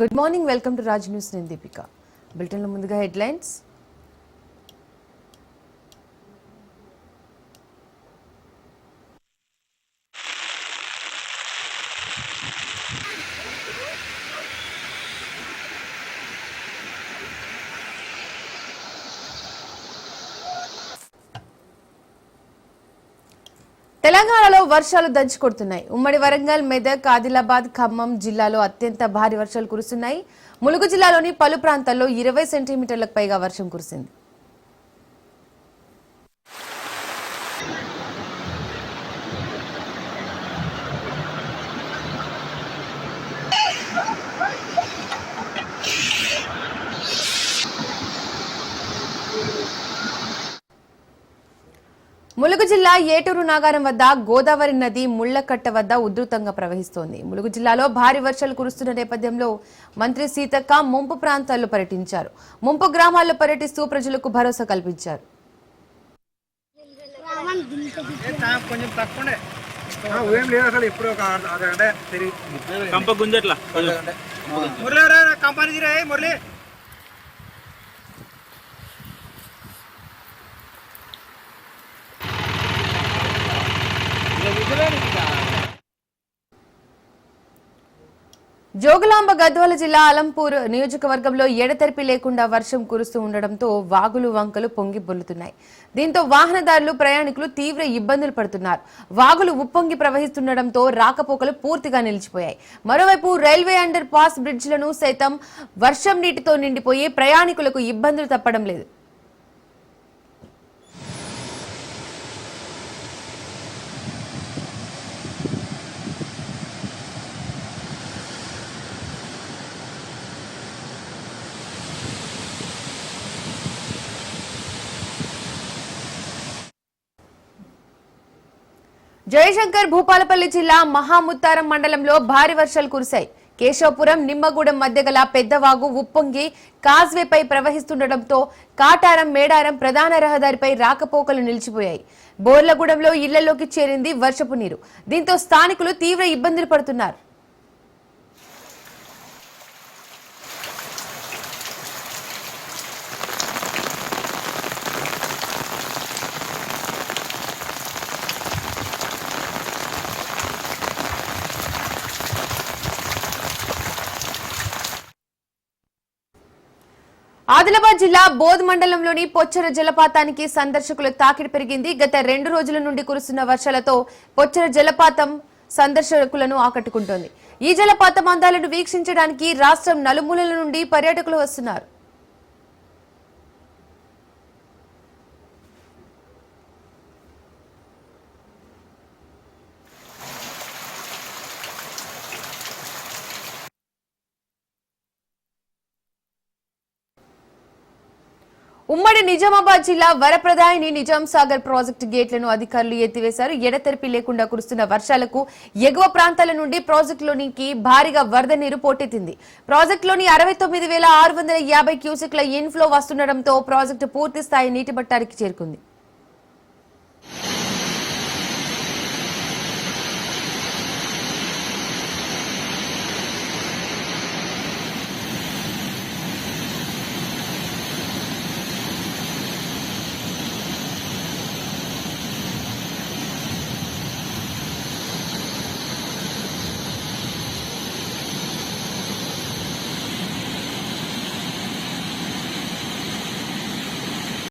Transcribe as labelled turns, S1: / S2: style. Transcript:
S1: Good morning welcome to Raj news నేను దీపిక. బులెటిన్లో ముందుగా హెడ్లైన్స్ తెలంగాణలో వర్షాలు దంచుకొడుతున్నాయి. ఉమ్మడి వరంగల్ మెదక్ ఆదిలాబాద్ ఖమ్మం జిల్లాలో అత్యంత భారీ వర్షాలు కురుస్తున్నాయి. ములుగు జిల్లాలోని పలు ప్రాంతాల్లో ఇరవై సెంటీమీటర్లకు పైగా వర్షం కురిసింది. ములుగు జిల్లా ఏటూరు నాగారం వద్ద గోదావరి నది ముళ్ళకట్ట వద్ద ఉధృతంగా ప్రవహిస్తోంది. ములుగు జిల్లాలో భారీ వర్షాలు కురుస్తున్న నేపథ్యంలో మంత్రి సీతక్క ముంపు ప్రాంతాల్లో పర్యటించారు. ముంపు గ్రామాల్లో పర్యటిస్తూ ప్రజలకు భరోసా కల్పించారు.
S2: కంప గుంజట్లా.
S3: కంపెనీ మురళి.
S1: జోగులాంబ గద్వాల జిల్లా అలంపూర్ నియోజకవర్గంలో ఎడతెరిపి లేకుండా వర్షం కురుస్తూ ఉండడంతో వాగులు వంకలు పొంగి పొల్లుతున్నాయి దీంతో వాహనదారులు ప్రయాణికులు తీవ్ర ఇబ్బందులు పడుతున్నారు. వాగులు ఉప్పొంగి ప్రవహిస్తుండటంతో రాకపోకలు పూర్తిగా నిలిచిపోయాయి. మరోవైపు రైల్వే అండర్ పాస్ బ్రిడ్జ్లను సైతం వర్షం నీటితో నిండిపోయి ప్రయాణికులకు ఇబ్బందులు తప్పడం లేదు. జయశంకర్ భూపాలపల్లి జిల్లా మహాముత్తారం మండలంలో భారీ వర్షాలు కురిశాయి. కేశవపురం నిమ్మగూడెం మధ్య గల పెద్దవాగు ఉప్పొంగి కాజ్వేపై ప్రవహిస్తుండటంతో కాటారం మేడారం ప్రధాన రహదారిపై రాకపోకలు నిలిచిపోయాయి. బోర్లగూడెంలో ఇళ్ళలోకి చేరింది వర్షపు నీరు. దీంతో స్థానికులు తీవ్ర ఇబ్బందులు పడుతున్నారు. ఆదిలాబాద్ జిల్లా బోధ్ మండలంలోని పొచ్చర జలపాతానికి సందర్శకుల తాకిడి పెరిగింది. గత రెండు రోజుల నుండి కురుస్తున్న వర్షాలతో పొచ్చర జలపాతం సందర్శకులను ఆకట్టుకుంటోంది. ఈ జలపాతం అందాలను వీక్షించడానికి రాష్ట్రం నలుమూలల నుండి పర్యాటకులు వస్తున్నారు. ఉమ్మడి నిజామాబాద్ జిల్లా వరప్రదాయని నిజాం సాగర్ ప్రాజెక్టు గేట్లను అధికారులు ఎత్తివేశారు. ఎడతెరిపి లేకుండా కురుస్తున్న వర్షాలకు ఎగువ ప్రాంతాల నుండి ప్రాజెక్టులోనికి భారీగా వరద నీరు పోటెత్తింది. ప్రాజెక్టులోని అరవై తొమ్మిది వేల ఆరు వందల యాభై క్యూసెక్ల ఇన్ఫ్లో వస్తుండటంతో ప్రాజెక్టు పూర్తి స్థాయి నీటి మట్టానికి చేరుకుంది.